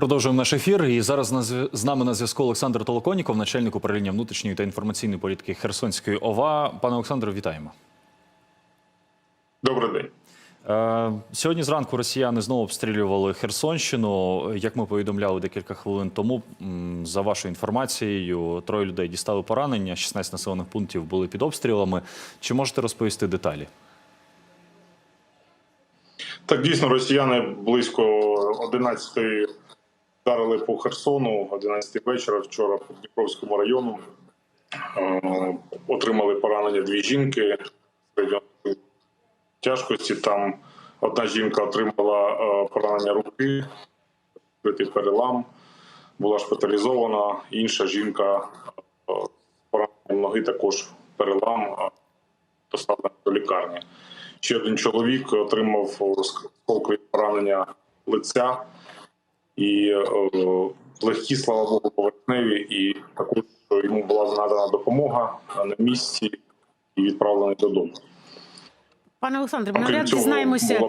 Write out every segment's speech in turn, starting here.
Продовжуємо наш ефір. І зараз з нами на зв'язку Олександр Толоконіков, начальник управління внутрішньої та інформаційної політики Херсонської ОВА. Пане Олександре, вітаємо. Добрий день. Е, Сьогодні зранку росіяни знову обстрілювали Херсонщину. Як ми повідомляли декілька хвилин тому, за вашою інформацією, троє людей дістали поранення, 16 населених пунктів були під обстрілами. Чи можете розповісти деталі? Так, дійсно, росіяни близько 11 вдарили по Херсону, 11 вечора вчора по Дніпровському району. Е, Отримали поранення дві жінки тяжкості. Там одна жінка отримала е, поранення руки, відкритий перелам, була шпиталізована. Інша жінка е, з пораненням ноги також перелам, доставлена до лікарні. Ще один чоловік отримав осколкові поранення лиця і е, легкі, слава Богу, поверхневі, і також йому була надана допомога на місці і відправлений додому. Пане Олександре, ми навряд дізнаємося.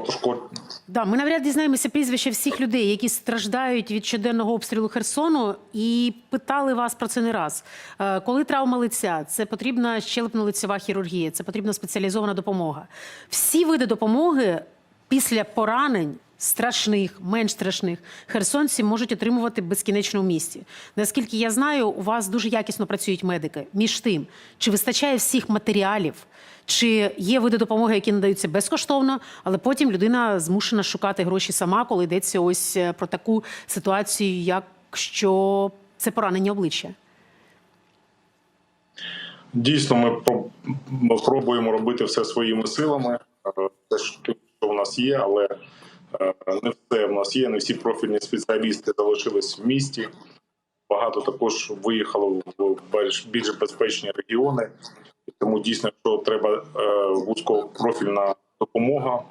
Да, ми навряд дізнаємося прізвища всіх людей, які страждають від щоденного обстрілу Херсону, і питали вас про це не раз. Е, Коли травма лиця, це потрібна щелепно-лицева хірургія, це потрібна спеціалізована допомога. Всі види допомоги після поранень. Страшних, менш страшних херсонці можуть отримувати безкінечно в місті. Наскільки я знаю, у вас дуже якісно працюють медики. Між тим, чи вистачає всіх матеріалів, чи є види допомоги, які надаються безкоштовно, але потім людина змушена шукати гроші сама, коли йдеться ось е, про таку ситуацію, як що це поранення обличчя. Дійсно, ми про- ми пробуємо робити все своїми силами. Те, що у нас є, але не все в нас є. Не всі профільні спеціалісти залишились в місті. Багато також виїхало в більш, більш безпечні регіони. І Тому дійсно, якщо треба е, вузькопрофільна допомога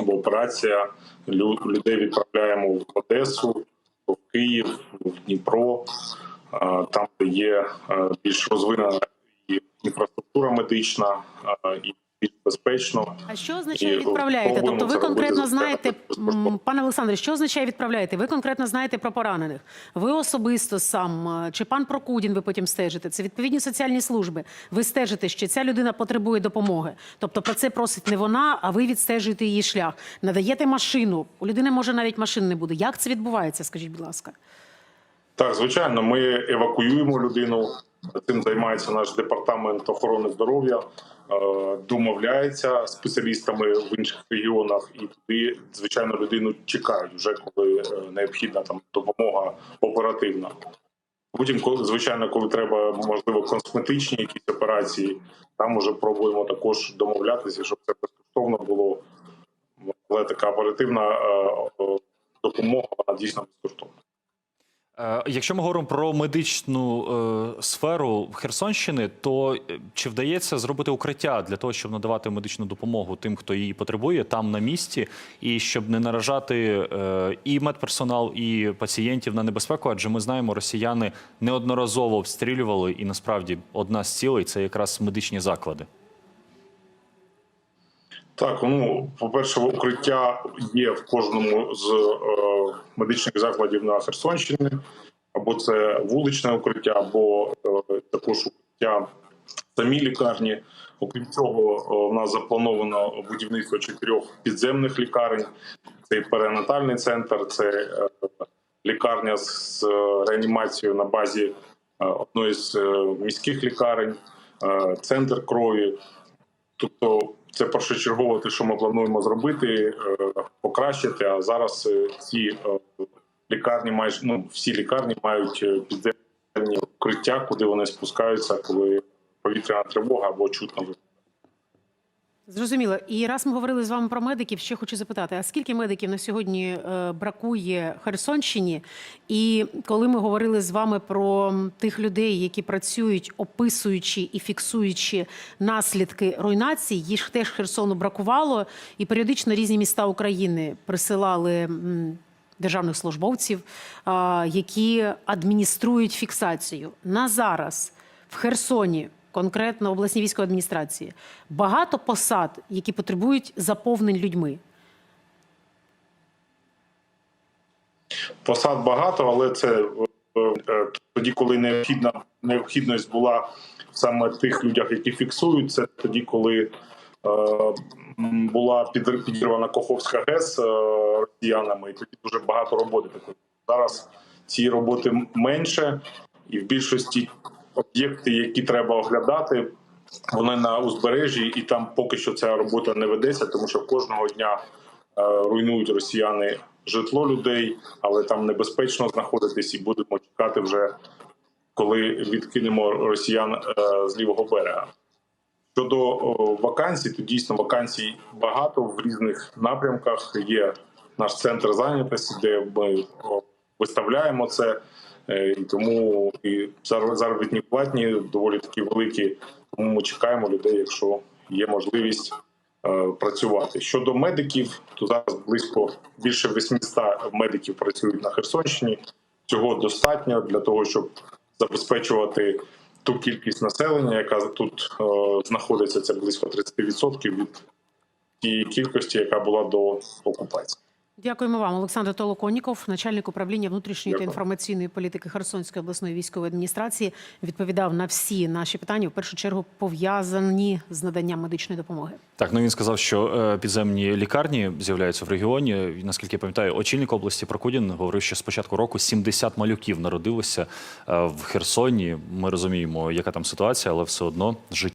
або операція, людей відправляємо в Одесу, в Київ, в Дніпро, е, там, де є е, більш розвинена інфраструктура медична, е, і більш безпечно. А що означає відправляєте? Тобто, ви конкретно знаєте, пане Олександре, що означає відправляєте? Ви конкретно знаєте про поранених. Ви особисто сам е, чи пан Прокудін? Ви потім стежите? Це відповідні соціальні служби. Ви стежите, що ця людина потребує допомоги. Тобто про це просить не вона, а ви відстежуєте її шлях. Надаєте машину. У людини може навіть машин не буде. Як це відбувається? Скажіть, будь ласка. Так, звичайно, ми евакуюємо людину. Цим займається наш департамент охорони здоров'я, е, домовляється спеціалістами в інших регіонах, і туди, звичайно, людину чекають вже коли е, необхідна там допомога оперативна. Потім, коли звичайно, коли треба можливо косметичні якісь операції, там уже пробуємо також домовлятися, щоб це безкоштовно було. Але така оперативна е, допомога вона дійсно безкоштовна. Е, Якщо ми говоримо про медичну е, сферу Херсонщини, то е, чи вдається зробити укриття для того, щоб надавати медичну допомогу тим, хто її потребує, там на місці, і щоб не наражати і медперсонал, і пацієнтів на небезпеку? Адже ми знаємо, росіяни неодноразово обстрілювали, і насправді одна з цілей це якраз медичні заклади. Так, ну по-перше, укриття є в кожному з е, медичних закладів на Херсонщині, або це вуличне укриття, або е, також укриття в самій лікарні. Окрім цього, е, в нас заплановано будівництво чотирьох підземних лікарень. Це перинатальний центр, це е, лікарня з е, реанімацією на базі е, одної з міських лікарень, центр крові. Тобто, це першочергово те, що ми плануємо зробити, е, покращити. А зараз е, ці е, лікарні, майже ну всі лікарні мають підземні укриття, куди вони спускаються, коли повітряна тривога або чутно. Зрозуміло. І раз ми говорили з вами про медиків, ще хочу запитати: а скільки медиків на сьогодні е, бракує Херсонщині? І коли ми говорили з вами про тих людей, які працюють, описуючи і фіксуючи наслідки руйнації, їх теж Херсону бракувало, і періодично різні міста України присилали. Державних службовців, які адмініструють фіксацію на зараз в Херсоні конкретно обласній військовій адміністрації, багато посад, які потребують заповнень людьми. посад багато, але це е, е, тоді, коли необхідна необхідність була саме тих людях, які фіксують, це тоді, коли е, була під- підірвана Коховська ГЕС е, росіянами, і тоді дуже багато роботи такої. Зараз цієї роботи менше, і в більшості об'єкти, які треба оглядати, вони на узбережжі, і там поки що ця робота не ведеться, тому що кожного дня е, руйнують росіяни житло людей, але там небезпечно знаходитись, і будемо чекати вже, коли відкинемо росіян е, з лівого берега. Щодо вакансій, то дійсно вакансій багато в різних напрямках. Є наш центр зайнятості, де ми виставляємо це, і тому і зар- заробітні платні доволі такі великі. Тому ми чекаємо людей, якщо є можливість е, працювати. Щодо медиків, то зараз близько більше 800 медиків працюють на Херсонщині. Цього достатньо для того, щоб забезпечувати ту кількість населення, яка тут е, знаходиться, це близько 30% від тієї кількості, яка була до окупації. Дякуємо вам, Олександр Толоконніков, начальник управління внутрішньої та інформаційної політики Херсонської обласної військової адміністрації, відповідав на всі наші питання, в першу чергу пов'язані з наданням медичної допомоги. Так, ну він сказав, що е, підземні лікарні з'являються в регіоні. Наскільки я пам'ятаю, очільник області Прокудін говорив, що з початку року 70 малюків народилося е, в Херсоні. Ми розуміємо, яка там ситуація, але все одно життя.